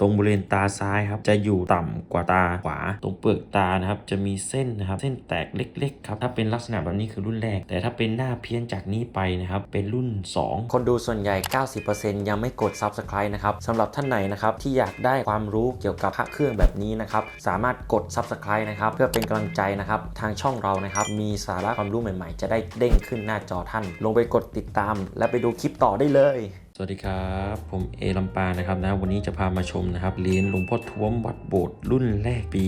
ตรงบริเวณตาซ้ายครับจะอยู่ต่ำกว่าตาขวา ตรงเปลือกตานะครับจะมีเส้นนะครับเส้นแตกเล็กๆครับถ้าเป็นลักษณะแบบนี้คือรุ่นแรก แต่ถ้าเป็นหน้าเพี้ยนจากนี้ไปนะครับเป็นรุ่น 2 คนดูส่วนใหญ่ 90%ยังไม่กด Subscribe นะครับสำหรับท่านไหนนะครับที่อยากได้ความรู้เกี่ยวกับพระเครื่องแบบนี้นะครับสามารถกด Subscribe นะครับเพื่อเป็นกำลังใจนะครับทางช่องเรานะครับมีสาระความรู้ใหม่ๆ จะได้เด้งขึ้นหน้าจอท่าน ลงไปกดติดตาม และไปดูคลิปต่อได้เลย สวัสดีครับ ผมเอลำปานะครับนะวันนี้จะพามาชมนะครับเหรียญหลวงพ่อท้วมวัดโบสถ์รุ่นแรกปี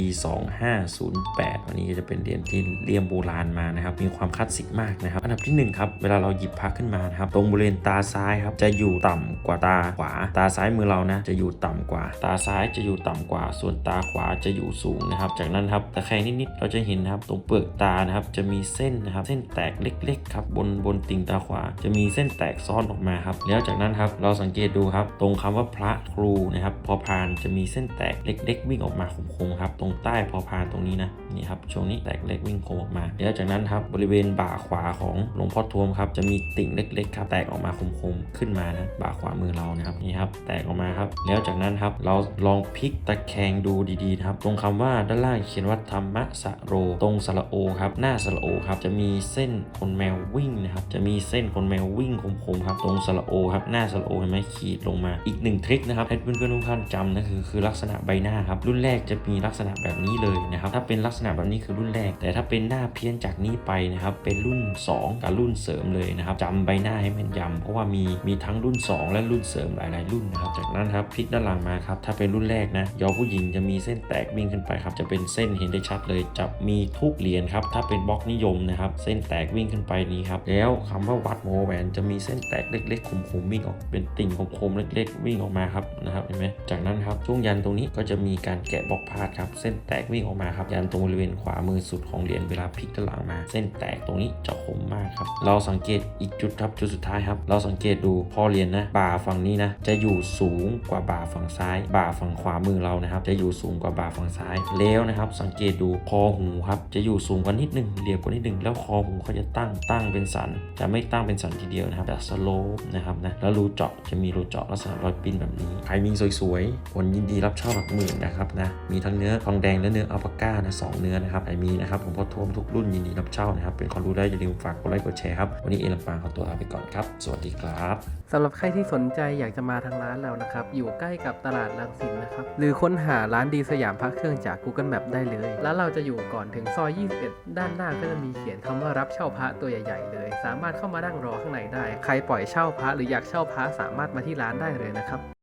2508 วันนี้จะเป็นเหรียญที่เลี่ยมโบราณมานะครับมีความคลาสสิกมากนะครับอันดับที่หนึ่งครับเวลาเราหยิบพระขึ้นมานะครับตรงบริเวณตาซ้ายครับจะอยู่ต่ำกว่าตาขวา ตาซ้ายมือเรานะจะอยู่ต่ำกว่า ตาซ้ายจะอยู่ต่ำกว่า ส่วนตาขวาจะอยู่สูงนะครับจากนั้นครับตะแคงนิดๆเราจะเห็นนะครับตรงเปลือกตานะครับจะมีเส้นนะครับเส้นแตกเล็กๆครับบนบนติ่งตาขวา จะมีเส้นแตกซ้อนออกมาครับแล้วจากนั้นครับ เราสังเกตดูครับ ตรงคำว่าพระครูนะครับ พอพานจะมีเส้นแตกเล็ก ๆ วิ่งออกมาคมๆครับ ตรงใต้พอพานตรงนี้นะนี่ครับช่วงนี้แตกเล็กวิ่งคมออกมาแล้วจากนั้นครับบริเวณบ่าขวาของหลวงพ่อทวมครับจะมีติ่งเล็กๆครับแตกออกมาคมๆขึ้นมานะบ่าขวามือเรานะครับนี่ครับแตกออกมาครับ แล้วจากนั้นครับเราลองพลิกตะแคงดูดีๆครับตรงคำว่าด้านล่างเขียนว่าธรรมะสะโร ตรงสระโอครับหน้าสระโอครับจะมีเส้นคนแมววิ่งนะครับจะมีเส้นคนแมววิ่งคมๆครับตรงสระโอครับหน้าสระโอเห็นไหมขีดลงมา อีกหนึ่งทริคนะครับให้เพื่อนๆทุกท่านจำนะคือคือลักษณะใบหน้าครับรุ่นแรกจะมีลักษณะแบบนี้เลยนะครับถ้าเป็นลักษณะแบบนี้คือรุ่นแรก แต่ถ้าเป็นหน้าเพี้ยนจากนี้ไปนะครับเป็นรุ่น 2 กับรุ่นเสริมเลยนะครับจำใบหน้าให้แม่นยำเพราะว่ามีมีทั้งรุ่น 2 และรุ่นเสริมหลายๆ รุ่นนะครับจากนั้นครับพลิกด้านหลังมาครับถ้าเป็นรุ่นแรกนะยอผู้หญิงจะมีเส้นแตกวิ่งขึ้นไปครับจะเป็นเส้นเห็นได้ชัดเลยจะมีทุกเหรียญครับถ้าเป็นบล็อกนิยมนะครับเส้นแตกวิ่งขึ้นไปนี้ครับแล้วคำว่าวัดโมแหวนจะมีเส้นแตกเล็กๆคมๆวิ่งออกเป็นติ่งคมๆเล็ก ๆ วิ่งออกมาครับนะครับเห็นไหมจากนั้นครับช่วงยันตรงนี้ก็จะมีการแกะบล็อกพาดครับ เส้นแตกวิ่งออกมาครับยันตรงบริเวณขวามือสุดของเหรียญเวลาพลิกด้านหลังมา เส้นแตกตรงนี้จะคมมากครับเราสังเกตอีกจุดครับจุดสุดท้ายครับ เราสังเกตดูพอเหรียญนะบ่าฝั่งนี้นะจะอยู่สูงกว่าบ่าฝั่งซ้าย บ่าฝั่งขวามือเรานะครับ จะอยู่สูงกว่าบ่าฝั่งซ้ายแล้วนะครับ สังเกตดูคอหูครับจะอยู่สูงกว่านิดนึงเรียบกว่านิดนึงแล้วคอหูเขาจะตั้งตั้งเป็นสัน จะไม่ตั้งเป็นสันทีเดียวนะครับแต่สโลปนะครับนะแล้วรูเจาะจะมีรูเจาะลักษณะรอยปิ้นแบบนี้ใครมีสวยๆผลยินดีรับเช่าหลักหมื่นนะครับนะมีทั้งเนื้อทองแดงและเนื้ออัลปาก้านะสองเนื้อนะครับใครมีนะครับผมพอทวมทุกรุ่นยินดีรับเช่านะครับเป็นความรู้ได้อย่าลืมฝากกดไลค์กดแชร์ครับวันนี้เอลำปางขอตัวลาไปก่อนครับ สวัสดีครับสำหรับใครที่สนใจอยากจะมาทางร้านเรานะครับอยู่ใกล้กับตลาดลังสิตนะครับหรือค้นหาร้านดีสยามพระเครื่องจาก Google Map ได้เลย แล้วเราจะอยู่ก่อนถึงซอย 21 ด้านหน้าก็จะมีเขียนคำว่ารับเช่าพระตัวใหญ่ ๆ เลย สามารถเข้ามานั่งรอข้างในได้ ใครปล่อยเช่าพระหรืออยากเช่าพระสามารถมาที่ร้านได้เลยนะครับ